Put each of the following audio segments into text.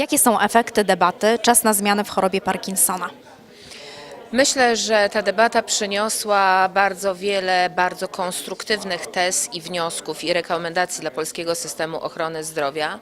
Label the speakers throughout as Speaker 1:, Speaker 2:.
Speaker 1: Jakie są efekty debaty Czas na zmianę w chorobie Parkinsona?
Speaker 2: Myślę, że ta debata przyniosła bardzo wiele bardzo konstruktywnych tez i wniosków i rekomendacji dla polskiego systemu ochrony zdrowia.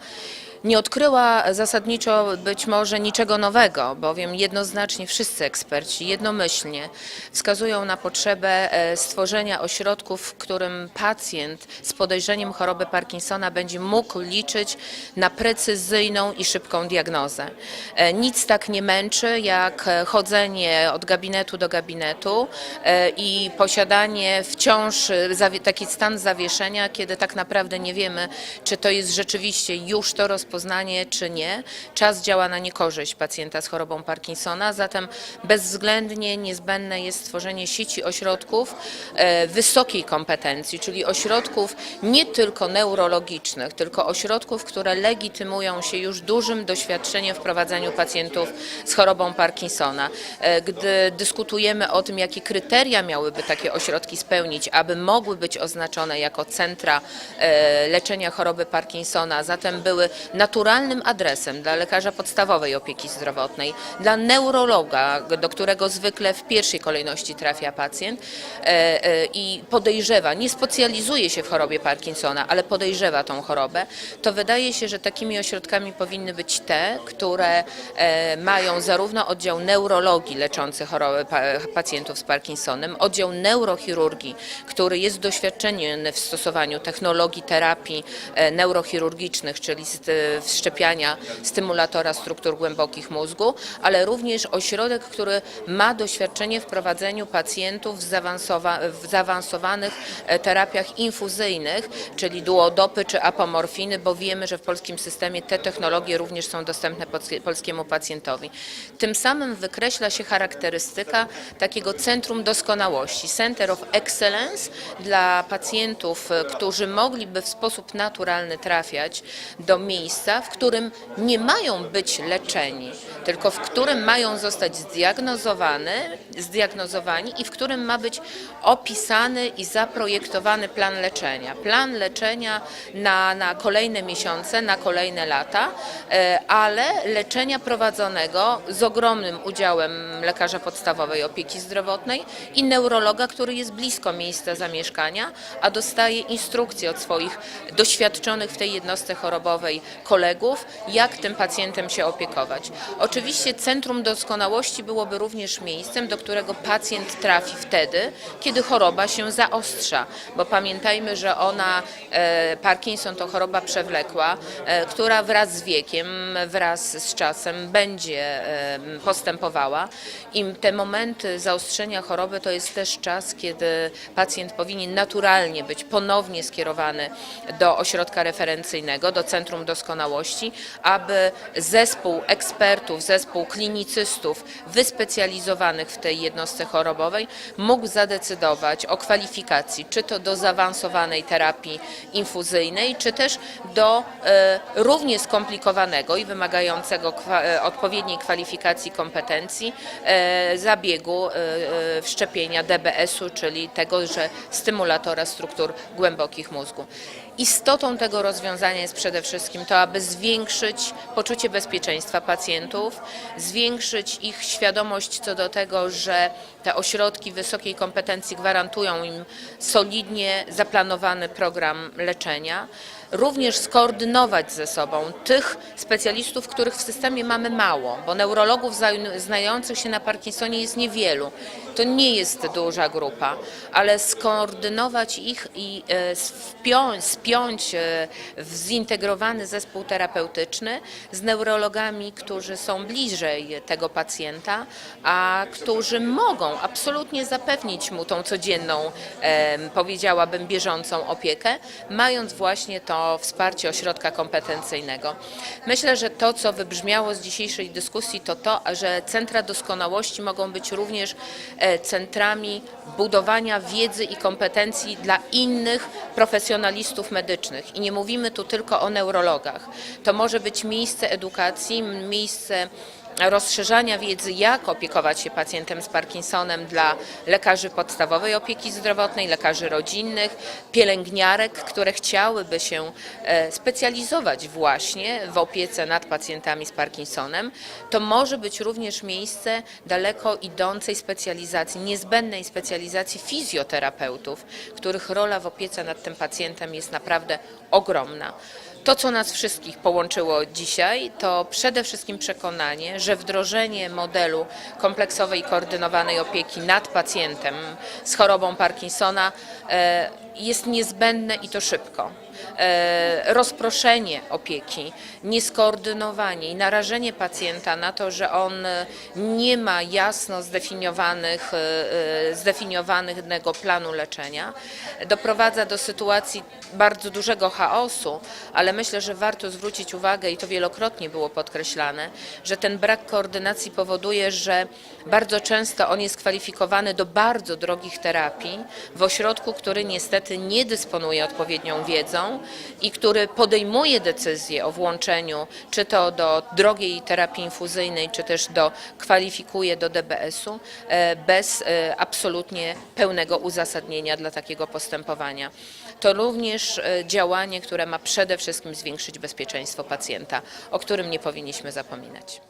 Speaker 2: Nie odkryła zasadniczo być może niczego nowego, bowiem jednoznacznie wszyscy eksperci jednomyślnie wskazują na potrzebę e, stworzenia ośrodków, w którym pacjent z podejrzeniem choroby Parkinsona będzie mógł liczyć na precyzyjną i szybką diagnozę. E, Nic tak nie męczy jak e, chodzenie od gabinetu do gabinetu i posiadanie wciąż taki stan zawieszenia, kiedy tak naprawdę nie wiemy, czy to jest rzeczywiście już to rozpoznanie, czy nie. Czas działa na niekorzyść pacjenta z chorobą Parkinsona, zatem bezwzględnie niezbędne jest stworzenie sieci ośrodków e, wysokiej kompetencji, czyli ośrodków nie tylko neurologicznych, tylko ośrodków, które legitymują się już dużym doświadczeniem w prowadzeniu pacjentów z chorobą Parkinsona. E, Gdy dyskutujemy o tym, jakie kryteria miałyby takie ośrodki spełnić, aby mogły być oznaczone jako centra e, leczenia choroby Parkinsona, zatem były naturalnym adresem dla lekarza podstawowej opieki zdrowotnej, dla neurologa, do którego zwykle w pierwszej kolejności trafia pacjent e, e, i podejrzewa, nie specjalizuje się w chorobie Parkinsona, ale podejrzewa tą chorobę, to wydaje się, że takimi ośrodkami powinny być te, które e, mają zarówno oddział neurologii leczący chorobę pa, pacjentów z Parkinsonem, oddział neurochirurgii, który jest doświadczony w stosowaniu technologii terapii neurochirurgicznych, czyli st- wszczepiania stymulatora struktur głębokich mózgu, ale również ośrodek, który ma doświadczenie w prowadzeniu pacjentów w, zaawansowa- w zaawansowanych e, terapiach infuzyjnych, czyli duodopy czy apomorfiny, bo wiemy, że w polskim systemie te technologie również są dostępne polskie- polskiemu pacjentowi. Tym samym wykreśla się charakterystyka takiego centrum doskonałości, Center of Excellence dla pacjentów, e, którzy mogliby w sposób naturalny trafiać do miejsca, w którym nie mają być leczeni, tylko w którym mają zostać zdiagnozowany, zdiagnozowani i w którym ma być opisany i zaprojektowany plan leczenia. Plan leczenia na, na kolejne miesiące, na kolejne lata, e, ale leczenia prowadzonego z ogromnym udziałem lekarza podstawowej opieki zdrowotnej i neurologa, który jest blisko miejsca zamieszkania, a dostaje instrukcje od swoich doświadczonych w tej jednostce chorobowej kolegów, jak tym pacjentem się opiekować. Oczywiście Centrum Doskonałości byłoby również miejscem, do którego pacjent trafi wtedy, kiedy choroba się zaostrza, bo pamiętajmy, że ona, e, Parkinson to choroba przewlekła, e, która wraz z wiekiem, wraz z czasem będzie e, postępowała. I te momenty zaostrzenia choroby to jest też czas, kiedy pacjent powinien naturalnie być ponownie skierowany do ośrodka referencyjnego, do Centrum Doskonałości, aby zespół ekspertów, zespół klinicystów wyspecjalizowanych w tej jednostce chorobowej mógł zadecydować o kwalifikacji, czy to do zaawansowanej terapii infuzyjnej, czy też do e, równie skomplikowanego i wymagającego e, odpowiedniej kwalifikacji kompetencji e, zabiegu wszczepienia DBS-u, czyli tego, że stymulatora struktur głębokich mózgu. Istotą tego rozwiązania jest przede wszystkim to, aby zwiększyć poczucie bezpieczeństwa pacjentów, zwiększyć ich świadomość co do tego, że te ośrodki wysokiej kompetencji gwarantują im solidnie zaplanowany program leczenia, również skoordynować ze sobą tych specjalistów, których w systemie mamy mało, bo neurologów znających się na Parkinsonie jest niewielu. To nie jest duża grupa, ale skoordynować ich i e, wpiąć, spiąć e, w zintegrowany zespół terapeutyczny z neurologami, którzy są bliżej tego pacjenta, a którzy mogą absolutnie zapewnić mu tą codzienną, powiedziałabym, bieżącą opiekę, mając właśnie wsparcie ośrodka kompetencyjnego. Myślę, że to, co wybrzmiało z dzisiejszej dyskusji, to to, że centra doskonałości mogą być również e, centrami budowania wiedzy i kompetencji dla innych profesjonalistów medycznych. I nie mówimy tu tylko o neurologach. To może być miejsce edukacji, miejsce rozszerzania wiedzy, jak opiekować się pacjentem z Parkinsonem dla lekarzy podstawowej opieki zdrowotnej, lekarzy rodzinnych, pielęgniarek, które chciałyby się e, specjalizować właśnie w opiece nad pacjentami z Parkinsonem, to może być również miejsce daleko idącej specjalizacji, niezbędnej specjalizacji fizjoterapeutów, których rola w opiece nad tym pacjentem jest naprawdę ogromna. To, co nas wszystkich połączyło dzisiaj, to przede wszystkim przekonanie, że wdrożenie modelu kompleksowej koordynowanej opieki nad pacjentem z chorobą Parkinsona e, jest niezbędne i to szybko. E, Rozproszenie opieki, nieskoordynowanie i narażenie pacjenta na to, że on nie ma jasno zdefiniowanych, e, e, zdefiniowanego planu leczenia, doprowadza do sytuacji bardzo dużego chaosu, ale myślę, że warto zwrócić uwagę, i to wielokrotnie było podkreślane, że ten brak koordynacji powoduje, że bardzo często on jest kwalifikowany do bardzo drogich terapii w ośrodku, który niestety nie dysponuje odpowiednią wiedzą i który podejmuje decyzję o włączeniu czy to do drogiej terapii infuzyjnej, czy też do kwalifikuje do DBS-u e, bez e, absolutnie pełnego uzasadnienia dla takiego postępowania. To również e, działanie, które ma przede wszystkim zwiększyć bezpieczeństwo pacjenta, o którym nie powinniśmy zapominać.